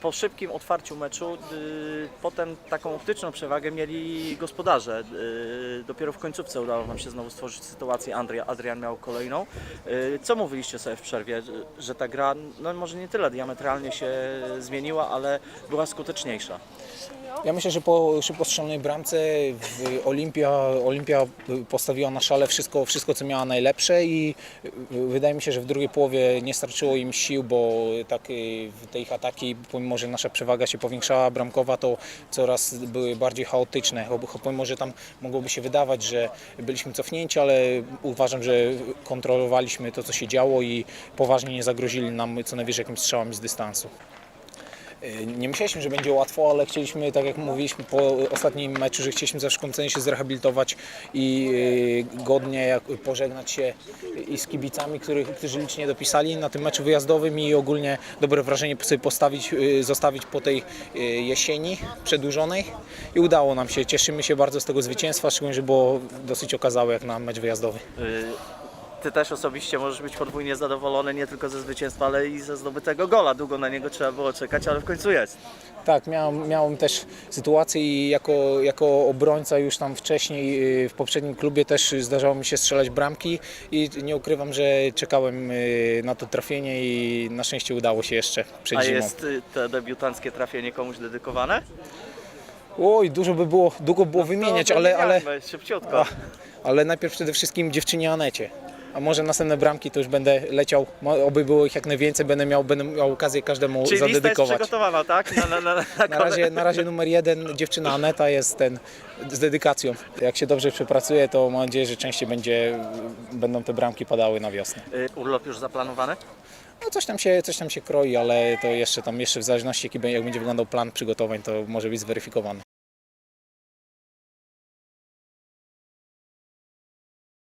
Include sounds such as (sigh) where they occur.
Po szybkim otwarciu meczu, y, potem taką optyczną przewagę mieli gospodarze. Y, dopiero w końcówce udało nam się znowu stworzyć sytuację. Adrian miał kolejną. Y, co mówiliście sobie w przerwie, że- ta gra, no może nie tyle diametralnie się zmieniła, ale była skuteczniejsza? Ja myślę, że po szybko strzelonej bramce Olimpia, Olimpia postawiła na szale wszystko, wszystko, co miała najlepsze i wydaje mi się, że w drugiej połowie nie starczyło im sił, bo tak y, w tej ataki, pomimo, że nasza przewaga się powiększała bramkowa, to coraz były bardziej chaotyczne. Pomimo, że tam mogłoby się wydawać, że byliśmy cofnięci, ale uważam, że kontrolowaliśmy to, co się działo i poważnie nie zagrozili nam co najwyżej jakimś strzałami z dystansu. Nie myśleliśmy, że będzie łatwo, ale chcieliśmy, tak jak mówiliśmy po ostatnim meczu, że chcieliśmy za szkoncenie się zrehabilitować i y, godnie pożegnać się i z kibicami, których, którzy licznie dopisali na tym meczu wyjazdowym i ogólnie dobre wrażenie sobie postawić, y, zostawić po tej jesieni przedłużonej i udało nam się. Cieszymy się bardzo z tego zwycięstwa, szczególnie, że było dosyć okazałe jak na mecz wyjazdowy. Ty też osobiście możesz być podwójnie zadowolony nie tylko ze zwycięstwa, ale i ze zdobytego gola. Długo na niego trzeba było czekać, ale w końcu jest. Tak, miałem, miałem też sytuację i jako, jako obrońca już tam wcześniej y, w poprzednim klubie też zdarzało mi się strzelać bramki i nie ukrywam, że czekałem y, na to trafienie i na szczęście udało się jeszcze przed A zimą. jest y, to debiutanckie trafienie komuś dedykowane? Oj, dużo by było, długo było wymieniać, To ale, ale, Szybciutko. ale najpierw przede wszystkim dziewczynie Anecie. A może następne bramki to już będę leciał, oby było ich jak najwięcej, będę miał, będę miał okazję każdemu Czyli lista jest zadedykować. przygotowana, tak? Na, na, na, na (laughs) Na razie, na razie numer jeden dziewczyna Aneta jest ten z dedykacją. Jak się dobrze przepracuje, to mam nadzieję, że częściej będzie, będą te bramki padały na wiosnę. Y, Urlop już zaplanowany? No coś tam się, coś tam się kroi, ale to jeszcze tam jeszcze w zależności jak będzie wyglądał plan przygotowań, to może być zweryfikowany.